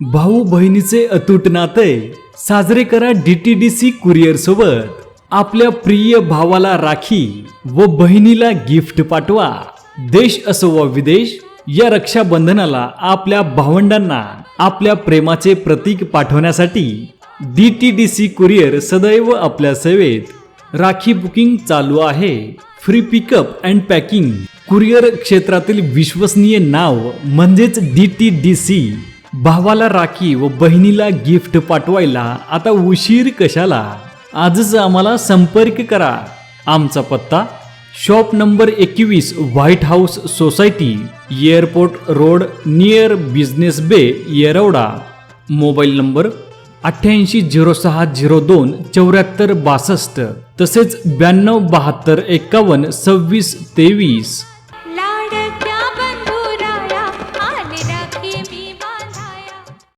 भाऊ बहिणीचे अतूट नाते साजरे करा डीटीडीसी कुरिअर सोबत. आपल्या प्रिय भावाला राखी व बहिणीला गिफ्ट पाठवा. देश असो व विदेश या रक्षाबंधनाला आपल्या भावंडांना आपल्या प्रेमाचे प्रतीक पाठवण्यासाठी D T D C courier सदैव आपल्या सेवेत. राखी बुकिंग चालू आहे. Free pickup and packing courier क्षेत्रातील विश्वसनीय नाव म्हणजेच डी टी डी सी. भावाला राखी व बहिणीला गिफ्ट पाठवायला आता उशीर कशाला? आजच आम्हाला संपर्क करा. आमचा पत्ता शॉप नंबर एकवीस White House society airport road near Business Bay Yerwada. Mobile number अठ्ठ्याऐंशी झिरो सहा झिरो दोन चौऱ्याहत्तर बासष्ट तसेच ब्याण्णव बहात्तर एकावन्न सव्वीस तेवीस.